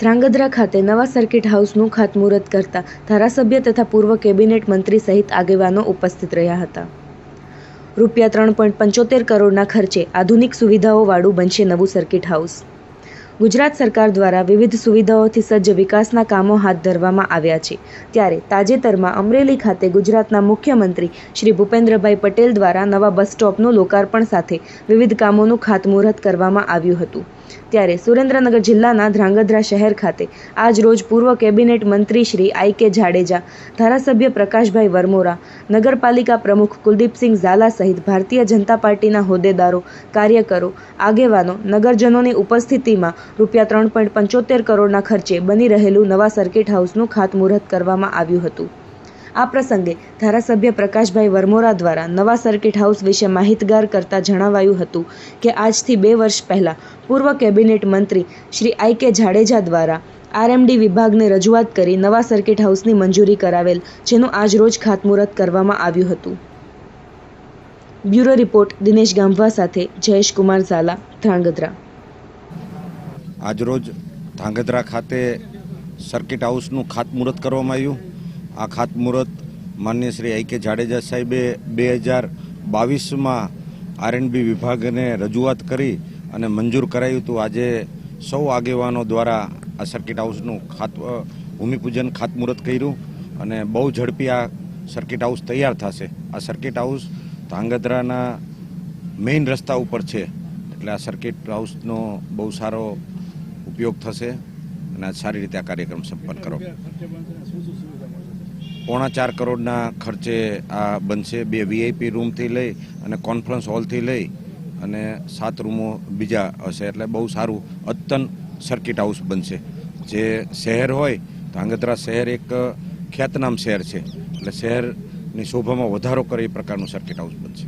ધ્રાંગધ્રા ખાતે નવા સર્કિટ હાઉસનું ખાતમુહૂર્ત કરતા ધારાસભ્ય તથા પૂર્વ કેબિનેટ મંત્રી સહિત આગેવાનો ઉપસ્થિત રહ્યા હતા. રૂપિયા ત્રણ પોઈન્ટ પંચોતેર કરોડના ખર્ચે આધુનિક સુવિધાઓવાળું બનશે નવું સર્કિટ હાઉસ. ગુજરાત સરકાર દ્વારા વિવિધ સુવિધાઓથી સજ્જ વિકાસના કામો હાથ ધરવામાં આવ્યા છે. ત્યારે તાજેતરમાં અમરેલી ખાતે ગુજરાતના મુખ્યમંત્રી શ્રી ભૂપેન્દ્રભાઈ પટેલ દ્વારા નવા બસ સ્ટોપનું લોકાર્પણ સાથે વિવિધ કામોનું ખાતમુહૂર્ત કરવામાં આવ્યું હતું. ત્યારે સુરેન્દ્રનગર જિલ્લાના ધ્રાંગધ્રા શહેર ખાતે આજ રોજ પૂર્વ કેબિનેટ મંત્રી શ્રી આઈ કે જાડેજા, ધારાસભ્ય પ્રકાશભાઈ વરમોરા, નગરપાલિકા પ્રમુખ કુલદીપસિંહ ઝાલા સહિત ભારતીય જનતા પાર્ટીના હોદ્દેદારો, કાર્યકરો, આગેવાનો, નગરજનોની ઉપસ્થિતિમાં રૂપિયા ત્રણ પોઈન્ટ પંચોતેર કરોડના ખર્ચે બની રહેલું નવા સર્કિટ હાઉસનું ખાતમુહૂર્ત કરવામાં આવ્યું હતું. આ પ્રસંગે ધારાસભ્ય પ્રકાશભાઈ વરમોરા દ્વારા નવા સર્કિટ હાઉસ વિશે માહિતગાર કરતા જણાવાયું હતું કે આજથી બે વર્ષ પહેલા પૂર્વ કેબિનેટ મંત્રી શ્રી આઈ કે જાડેજા દ્વારા આરએમડી વિભાગને રજૂઆત કરી નવા સર્કિટ હાઉસની મંજૂરી કરાવેલ, જેનું આજ રોજ ખાતમુહૂર્ત કરવામાં આવ્યું હતું. બ્યુરો રિપોર્ટ, દિનેશ ગાંભવા સાથે જયેશ કુમાર ઝાલા ધ્રાંગધ્રા આજરોજ ધ્રાંગધ્રા ખાતે સર્કિટ હાઉસનું ખાતમુહૂર્ત કરવામાં આવ્યું. આ ખાતમુહૂર્ત માન્ય શ્રી આઈ કે જાડેજા સાહેબે બે હજાર બાવીસમાં આરએનબી વિભાગને રજૂઆત કરી અને મંજૂર કરાયું હતું. આજે સૌ આગેવાનો દ્વારા આ સર્કિટ હાઉસનું ખાત ભૂમિપૂજન ખાતમુહૂર્ત કર્યું અને બહુ ઝડપી આ સર્કિટ હાઉસ તૈયાર થશે. આ સર્કિટ હાઉસ ધાંગધ્રાના મેઇન રસ્તા ઉપર છે. એટલે આ સર્કિટ હાઉસનો બહુ સારો ઉપયોગ થશે અને સારી રીતે આ કાર્યક્રમ સંપન્ન કરો. પોણા ચાર કરોડના ખર્ચે આ બનશે. બે વીઆઈપી રૂમથી લઈ અને કોન્ફરન્સ હોલથી લઈ અને સાત રૂમો બીજા હશે. એટલે બહુ સારું અદ્યતન સર્કિટ હાઉસ બનશે. જે શહેર હોય ધાંગધ્રા શહેર એક ખ્યાતનામ શહેર છે. એટલે શહેરની શોભામાં વધારો કરે એ પ્રકારનું સર્કિટ હાઉસ બનશે.